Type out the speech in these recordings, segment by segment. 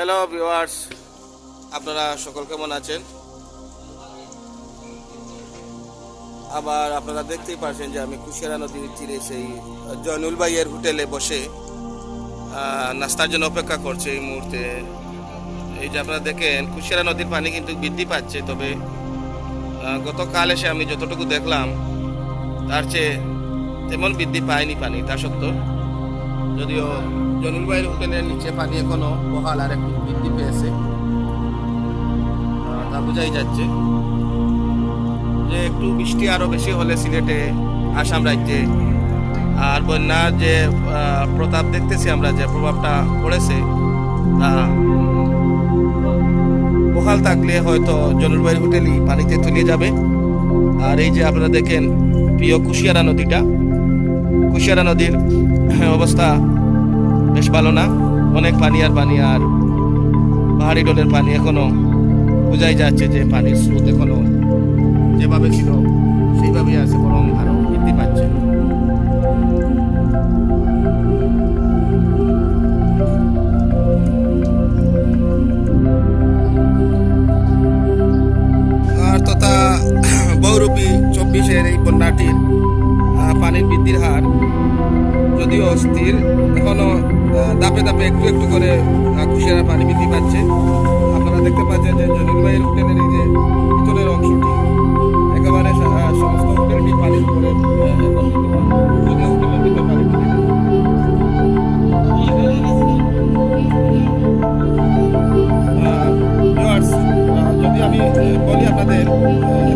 Hello viewers আপনারা সকল কেমন আছেন? আবার আপনারা দেখতেই পারছেন যে আমি কুশিয়ারা নদীর তীরে সেই জয়নুল ভাইয়ের হোটেলে বসে নাস্তার জন্য অপেক্ষা করছে এই মুহূর্তে। এই যে আপনারা দেখেন, কুশিয়ারা নদীর পানি কিন্তু বৃদ্ধি পাচ্ছে, তবে গতকাল এসে আমি যতটুকু দেখলাম, তার চেয়ে তেমন বৃদ্ধি পায়নি পানি, তা সত্ত্বেও। যদিও জনুল ভাইয়ের হোটেলের নিচে পানি এখনও বহাল আর একটু বৃদ্ধি পেয়েছে। তা বোঝাই যাচ্ছে যে একটু বৃষ্টি আরও বেশি হলে সিলেটে আসাম রাজ্যে আর বন্যার যে প্রতাপ দেখতেছি আমরা যে প্রভাবটা পড়েছে, তা বহাল থাকলে হয়তো জনুল ভাইয়ের হোটেলই পানিতে তলিয়ে যাবে। আর এই যে আপনারা দেখেন প্রিয় কুশিয়ারা নদীটা, কুশিয়ারা নদীর অবস্থা বেশ ভালো না? অনেক পানি আর পানি আর পাহাড়ি ডলের পানি এখনও বোঝাই যাচ্ছে যে পানির স্রোত এখনও যেভাবে ছিল, সেইভাবেই আছে, বরং আরও বৃদ্ধি পাচ্ছে। তথা বহুরূপী চব্বিশের এই বন্যাটির পানির বৃদ্ধির হার যদিও অস্থির এখনও আহ, ধাপে ধাপে একটু একটু করে কুশিয়ারা পানি বৃদ্ধি পাচ্ছে। আপনারা দেখতে পাচ্ছেন যে জলিল ভাইয়ের হোটেলের এই যে ভিতরের অংশটি একেবারে সমস্ত হোটেলটি পানির উপরে এখন পানি যদি আমি বলি আপনাদের আহ,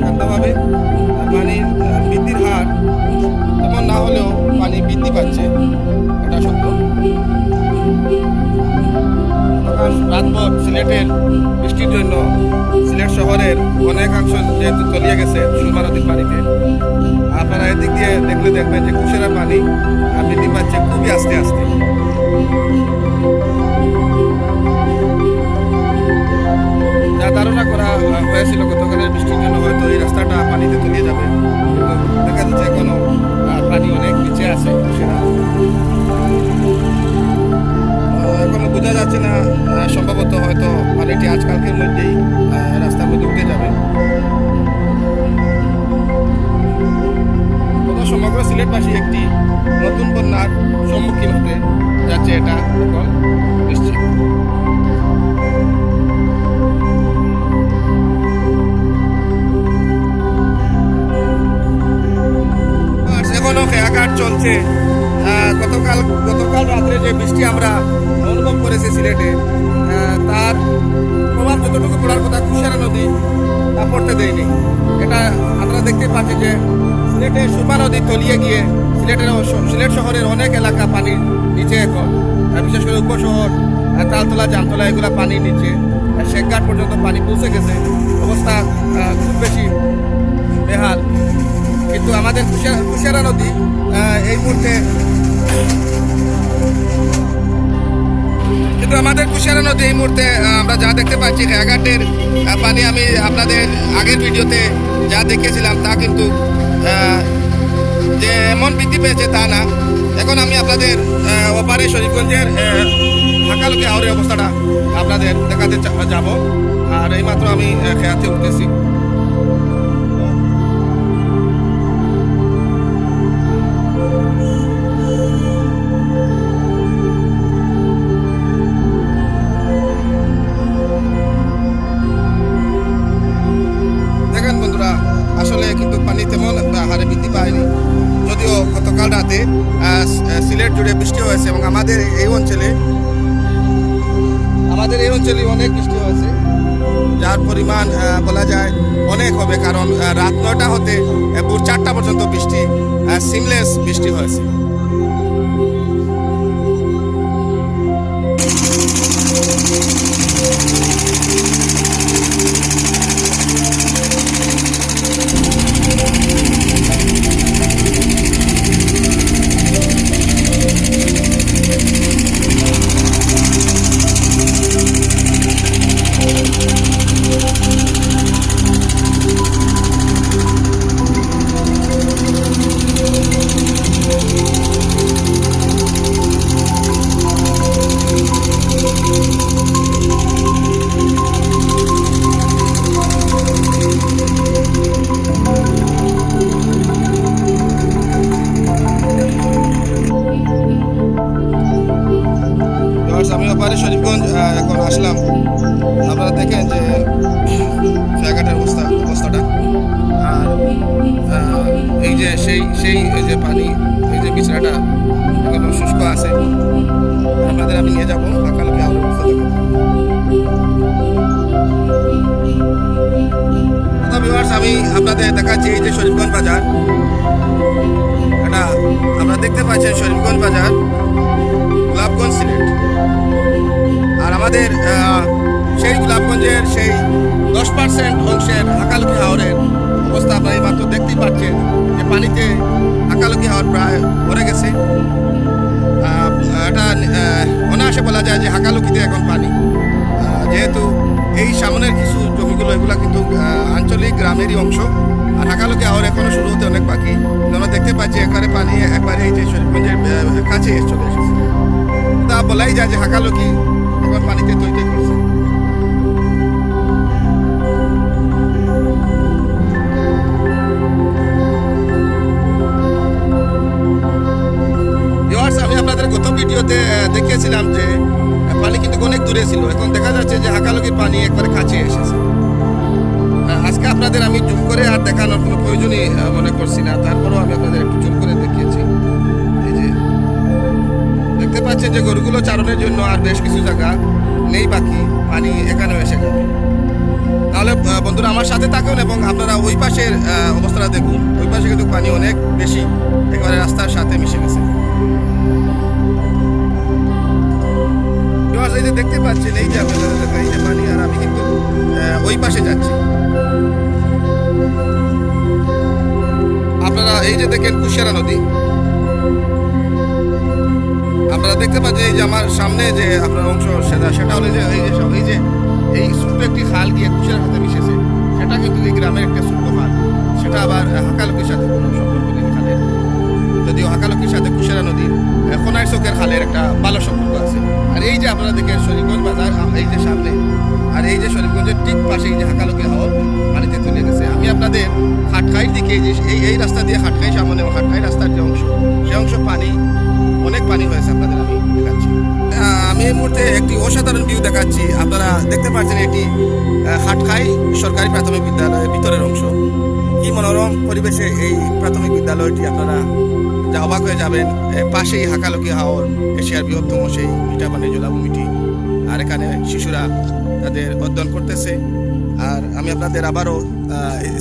রাতভর বৃষ্টির জন্য সিলেট শহরের অনেকাংশ যেহেতু তলিয়ে গেছে সুরমা নদীর পানিতে। আপনারা এদিক দিয়ে দেখলে দেখবেন যে কুশেরা পানি বৃদ্ধি পাচ্ছে খুবই আস্তে আস্তে। যা ধারণা করা হয়েছিল গতকালের বৃষ্টির জন্য হয়তো এই রাস্তাটা পানিতে তলিয়ে যাবে। দেখা যাচ্ছে এখনও পানি অনেক নিচে আছে আহ, এখনও বোঝা যাচ্ছে না সম্ভবত হয়তো পানিটি আজকালকের মধ্যেই রাস্তার মধ্যে উঠে যাবে। সমগ্র সিলেটবাসী একটি নতুন বন্যার সম্মুখীন হতে যাচ্ছে এটা এখন নিশ্চিত। চলছে। গতকাল গতকাল রাত্রে যে বৃষ্টি আমরা অনুভব করেছি সিলেটে তার প্রভাব যতটুকু পড়ার কথা কুশারা নদী তা পড়তে দেয়নি। এটা আমরা দেখতে পাচ্ছি যে সিলেটে সুরমা নদী তলিয়ে গিয়ে সিলেটের সিলেট শহরের অনেক এলাকা পানির নিচে এখন বিশেষ করে উপশহর তালতলা, জামতলা, এগুলো পানির নিচে। শেখঘাট পর্যন্ত পানি পৌঁছে গেছে। অবস্থা খুব বেশি বেহাল। কিন্তু আমাদের কুশিয়া- কুশিয়ারা নদী এই মুহূর্তে কিন্তু যে এই মুহূর্তে আমরা যা দেখতে পাচ্ছি খেয়াঘাটের পানি আমি আপনাদের আগের ভিডিওতে যা দেখেছিলাম তা কিন্তু যে এমন বৃদ্ধি পেয়েছে তা না। এখন আমি আপনাদের ওপারে শরীফগঞ্জের ফাঁকালুকে হাওড়ের অবস্থাটা আপনাদের দেখাতে যাব। আর এইমাত্র আমি খেয়াতে উঠতেছি। হয়েছে এবং আমাদের এই অঞ্চলে আমাদের এই অঞ্চলে অনেক বৃষ্টি হয়েছে। যার পরিমাণ বলা যায় অনেক হবে, কারণ রাত নয়টা হতে ভোর চারটা পর্যন্ত বৃষ্টি সিমলেস বৃষ্টি হয়েছে। Viewers, আমি আপনাদের দেখাচ্ছি এই যে শরীফগঞ্জ বাজার। এটা আপনারা দেখতে পাচ্ছেন শরীফগঞ্জ বাজার গোলাপগঞ্জ সিলেট। আর আমাদের সেই গোলাপগঞ্জের সেই দশ পার্সেন্ট অংশের আকালকি হাওরের অবস্থা আপনারা মাত্র দেখতেই পাচ্ছেন যে পানিতে আকালকি হাওর প্রায় ভরে গেছে। এটা অনায়াসে বলা যায় যে হাকালুকিতে এখন পানি। আঞ্চলিক অংশ। আর হাকালুকি হাওর এখনও শুরু হতে অনেক বাকি। আমরা দেখতে পাচ্ছি এখানে পানি একবারে এই যে শরীফগঞ্জের আহ, কাছে চলে এসেছে। তা বলাই যায় যে হাকালুকি এখন পানিতে তৈরি করছে। ভিডিওতে দেখিয়েছিলাম যে পানি কিন্তু অনেক দূরে ছিল। এখন দেখা যাচ্ছে যে হাকালুকির পানি একবারে কাছে এসেছে। আজকে আপনাদের আমি জুম করে আর দেখানোর কোনো প্রয়োজনই মনে করছি না। তারপরেও আমি আপনাদের একটু জুম করে দেখিয়েছি। এই যে, দেখতে পাচ্ছেন যে গরুগুলো চারণের জন্য আর বেশ কিছু জায়গা নেই বাকি, পানি এখানেও এসে যাবে তাহলে বন্ধুরা আমার সাথে থাকুন এবং আপনারা ওই পাশের অবস্থাটা দেখুন। ওই পাশে কিন্তু পানি অনেক বেশি, একেবারে রাস্তার সাথে মিশে গেছে। যে দেখতে পাচ্ছেন, এই যে আপনাদের যে পানি, আর আমি কিন্তু ওই পাশে যাচ্ছি। দেখেন কুশিয়ারা নদী। আপনারা দেখতে পাচ্ছেন এই যে আমার সামনে যে আপনার অংশ সেটা সেটা হলো যে এই যে এই যে এই ছোট্ট একটি খাল গিয়ে কুশের সাথে মিশেছে সেটা কিন্তু এই গ্রামের একটা ছোট্ট খাল। সেটা আবার হাকালুকির সাথে কোনো সম্পর্ক নেই খালের যদিও হাকালুকির সাথে কুশেরা নদীর আহ, কোনার চোখের খালের একটা ভালো সম্পর্ক আছে। আর এই যে আপনারা দেখেন শরীফগঞ্জ বাজার এই যে সামনে আর এই যে শরীফগঞ্জের ঠিক পাশে এই যে হাকালুকি হাওর, পানিতে তুলে গেছে। আমি আপনাদের হাটখাই দিকে যে এই এই রাস্তা দিয়ে হাটখাই সামনে হাটখাই রাস্তার যে অংশ সেই অংশ পানি, অনেক পানি হয়েছে আপনাদের আমি দেখাচ্ছি। আমি এই মুহূর্তে একটি অসাধারণ ভিউ দেখাচ্ছি। আপনারা দেখতে পাচ্ছেন এটি হাটখাই সরকারি প্রাথমিক বিদ্যালয়ের ভিতরের অংশ। কি মনোরম পরিবেশে এই প্রাথমিক বিদ্যালয়টি আপনারা যা অবাক হয়ে যাবেন পাশেই হাকালকি হাওর, এশিয়ার বৃহত্তম সেই ইটাবানি জলাভূমিটি। আর এখানে শিশুরা তাদের অধ্যয়ন করতেছে। আর আমি আপনাদের আবারও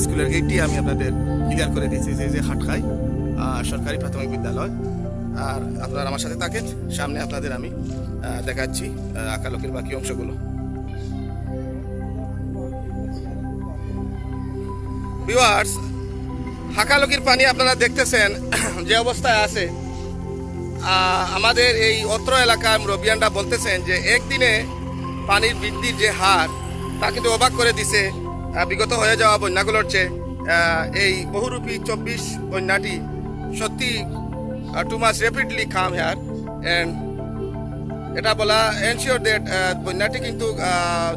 স্কুলের গেটটি আমি আপনাদের ক্লিয়ার করে দিয়েছি যে যে হাটখাই সরকারি প্রাথমিক বিদ্যালয়। আর আপনারা আমার সাথে থাকেন, সামনে আপনাদের আমি দেখাচ্ছি আকালকের বাকি অংশগুলো। ভিউয়ার্স হাকালকির পানি আপনারা দেখতেছেন, যে অবস্থায় আছে। আমাদের এই অত্র এলাকার রবিয়ানরা বলতেছেন যে, একদিনে পানির বৃদ্ধির যে হার, তা কিন্তু অবাক করে দিছে বিগত হয়ে যাওয়া বন্যাগুলোর চেয়ে এই বহুরূপী চব্বিশ বন্যাটি সত্যি টু মাস র্যাপিডলি কাম হেয়ার অ্যান্ড এটা বলা এনশিওর দ্যাট বন্যাটি কিন্তু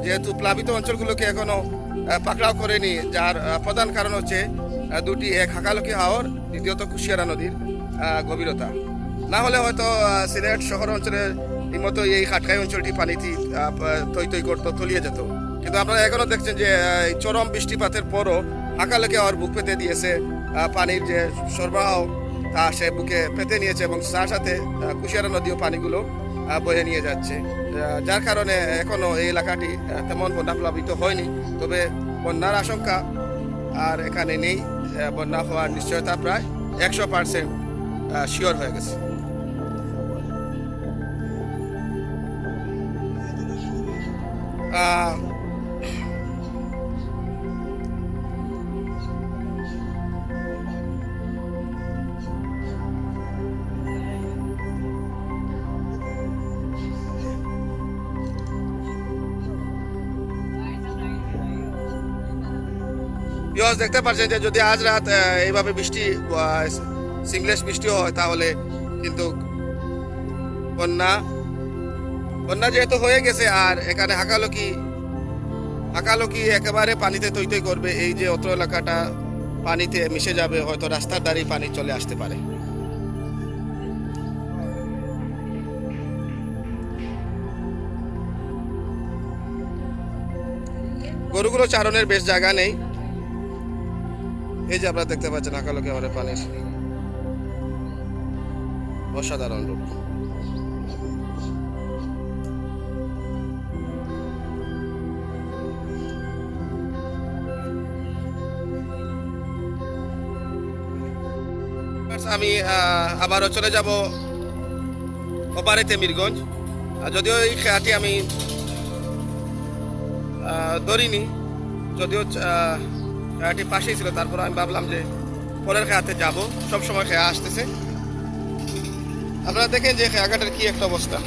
যেহেতু প্লাবিত অঞ্চলগুলোকে এখনও পাকড়াও করেনি, যার প্রধান কারণ হচ্ছে দুটি এক হাকালকি হাওর, দ্বিতীয়ত কুশিয়ারা নদীর গভীরতা। না হলে হয়তো সিলেট শহর অঞ্চলের মতো এই খাটকাই অঞ্চলটি পানিতে থই থই করতো, তলিয়ে যেত। কিন্তু আপনারা এখনও দেখছেন যে এই চরম বৃষ্টিপাতের পরও হাকালকি হাওর বুক পেতে দিয়েছে পানির যে সরবরাহ, তা সে বুকে পেতে নিয়েছে এবং তার সাথে কুশিয়ারা নদীও পানিগুলো বয়ে নিয়ে যাচ্ছে। যার কারণে এখনও এই এলাকাটি তেমন বন্যা প্লাবিত হয়নি। তবে বন্যার আশঙ্কা আর এখানে নেই। বন্যা হওয়ার নিশ্চয়তা প্রায় একশো পার্সেন্ট শিওর হয়ে গেছে। আহ, ভিউয়ার্স দেখতে পাচ্ছেন যে যদি আজ রাত আহ, এইভাবে বৃষ্টি সিমলেস বৃষ্টি হয় তাহলে কিন্তু বন্যা বন্যা যেহেতু হয়ে গেছে, আর এখানে হাকালকি হাকালকি একেবারে পানিতে তৈ করবে, এই যে অত এলাকাটা পানিতে মিশে যাবে, হয়তো রাস্তার দাঁড়িয়ে পানি চলে আসতে পারে। গরুগুলো চারণের বেশ জায়গা নেই। এই যে আপনারা দেখতে পাচ্ছেন আঁকালোকে আমাদের পানির অসাধারণ রূপ। আমি আবারও চলে যাব ওপারেতে মিরগঞ্জ। যদিও এই খেয়াটি আমি ধরিনি, যদিও খেয়াটি পাশেই ছিল, তারপর আমি ভাবলাম যে পরের খেয়াতে যাব। সবসময় খেয়া আসতেছে। আপনারা দেখেন যে খেয়াঘাটের কী একটা অবস্থা।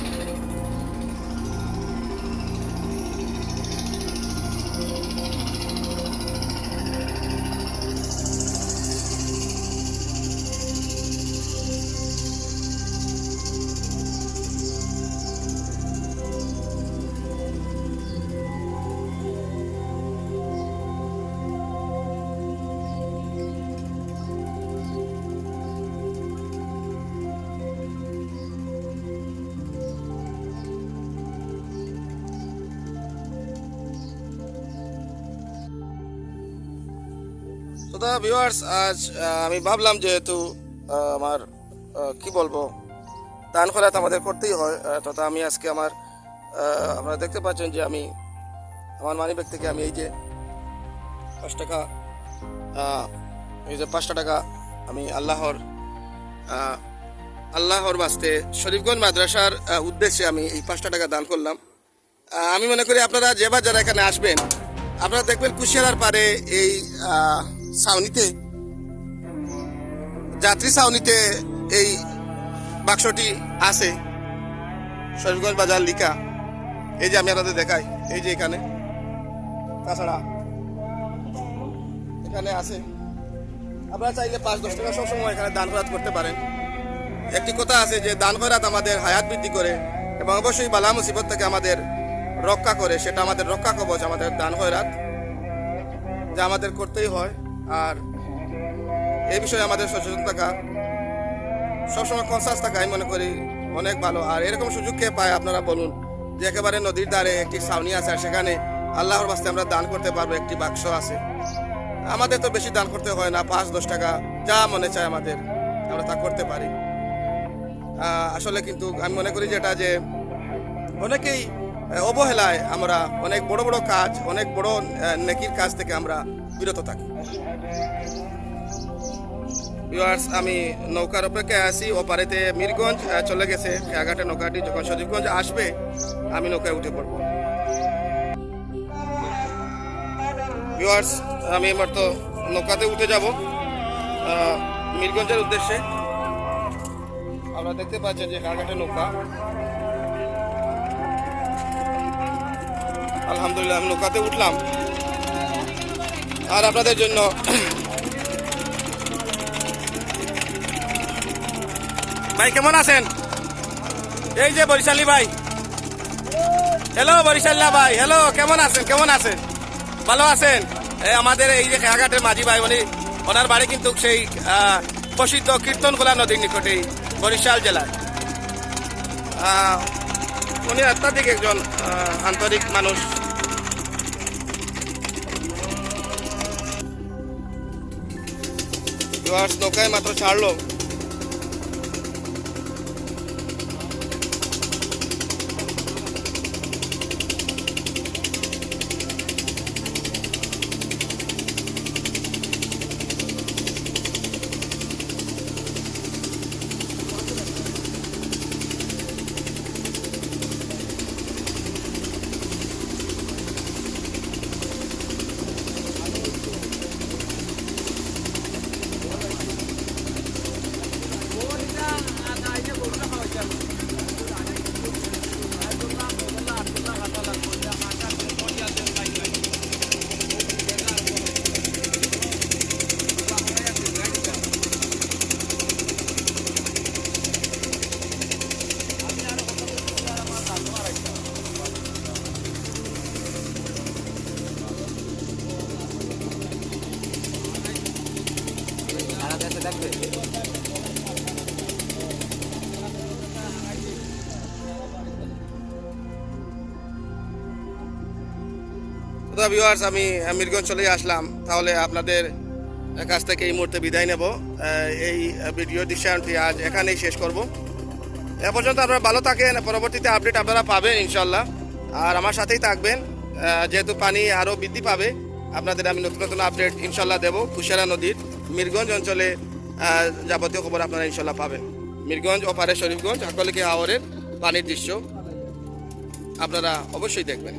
তো ভিউয়ার্স আজ আমি ভাবলাম যেহেতু আমার কি বলব দান খরাত আমাদের করতেই হয় তথা আমি আজকে আমার আপনারা দেখতে পাচ্ছেন যে আমি, আমার মানি ব্যাগ থেকে আমি এই যে পাঁচ টাকা এই যে পাঁচটা টাকা আমি আল্লাহর আল্লাহর বাস্তে শরীফগঞ্জ মাদ্রাসার উদ্দেশ্যে আমি এই পাঁচটা টাকা দান করলাম। আমি মনে করি আপনারা যেবার যারা এখানে আসবেন, আপনারা দেখবেন কুশিয়ারার পারে এই ছাউনিতে, যাত্রী ছাউনিতে এই বাক্সটি আছে। শরীফগঞ্জ বাজার লিখা এই যে আমি আপনাদের দেখাই, এই যে এখানে। তাছাড়া এখানে আছে। আপনারা চাইলে পাঁচ, দশ টাকা সবসময় এখানে দান খরাত করতে পারেন। একটি কথা আছে যে, দান খরাত আমাদের হায়াত বৃদ্ধি করে এবং অবশ্যই বালা মুসিবত থেকে আমাদের রক্ষা করে। সেটা আমাদের রক্ষা কবচ, আমাদের দান খয়রাত যা আমাদের করতেই হয়। আর এই বিষয়ে আমাদের সচেতন থাকা, সবসময় কনসাস থাকা আমি মনে করি অনেক ভালো। আর এরকম সুযোগ কে পায় আপনারা বলুন? যে একেবারে নদীর ধারে একটি ছাউনি আছে আর সেখানে আল্লাহর বাস্তে আমরা দান করতে পারব, একটি বাক্স আছে। আমাদের তো বেশি দান করতে হয় না, পাঁচ, দশ টাকা, যা মনে চায় আমাদের, আমরা তা করতে পারি। আসলে কিন্তু আমি মনে করি যেটা যে অনেকেই অবহেলায় আমরা অনেক বড় বড় কাজ, অনেক বড় নেকির কাজ থেকে আমরা বিরত থাকি। আমি নৌকার অপেক্ষায় আছি। ওপারেতে মিরগঞ্জ আহ, চলে গেছে খেয়াঘাটে নৌকাটি। যখন সজীবগঞ্জ আসবে আমি নৌকায় উঠে পড়ব। ভিউয়ার্স আমি এবার তো নৌকাতে উঠে যাব মিরগঞ্জের উদ্দেশ্যে। আপনারা দেখতে পাচ্ছেন যে খেয়াঘাটে নৌকা। আলহামদুলিল্লাহ আমি নৌকাতে উঠলাম। আর আপনাদের জন্য ভাই, কেমন আছেন? এই যে বরিশালী ভাই। হ্যালো বরিশাল্লা ভাই। হ্যালো কেমন আছেন? কেমন আছেন? ভালো আছেন? আমাদের এই যে খেয়াঘাটের মাঝি ভাই, উনি, ওনার বাড়ি কিন্তু সেই প্রসিদ্ধ কীর্তনগোলা নদীর নিকটেই, বরিশাল জেলায়। উনি অত্যাধিক একজন আন্তরিক মানুষ। ভিউয়ার্স নৌকায় মাত্র ছাড়লো। ভিউয়ার্স আমি মিরগঞ্জ চলে আসলাম। তাহলে আপনাদের কাছ থেকে এই মুহূর্তে বিদায় নেব। এই ভিডিও দৃশ্যায়নটি আজ এখানেই শেষ করব। এ পর্যন্ত আপনারা ভালো থাকেন। পরবর্তীতে আপডেট আপনারা পাবেন ইনশাল্লাহ আর আমার সাথেই থাকবেন। যেহেতু পানি আরও বৃদ্ধি পাবে, আপনাদের আমি নতুন নতুন আপডেট ইনশাল্লাহ দেবো। কুশারা নদীর মিরগঞ্জ অঞ্চলে যাবতীয় খবর আপনারা ইনশাল্লাহ পাবেন। মিরগঞ্জ ওপারে শরীফগঞ্জ আকলিকে আওয়ারের পানির দৃশ্য আপনারা অবশ্যই দেখবেন।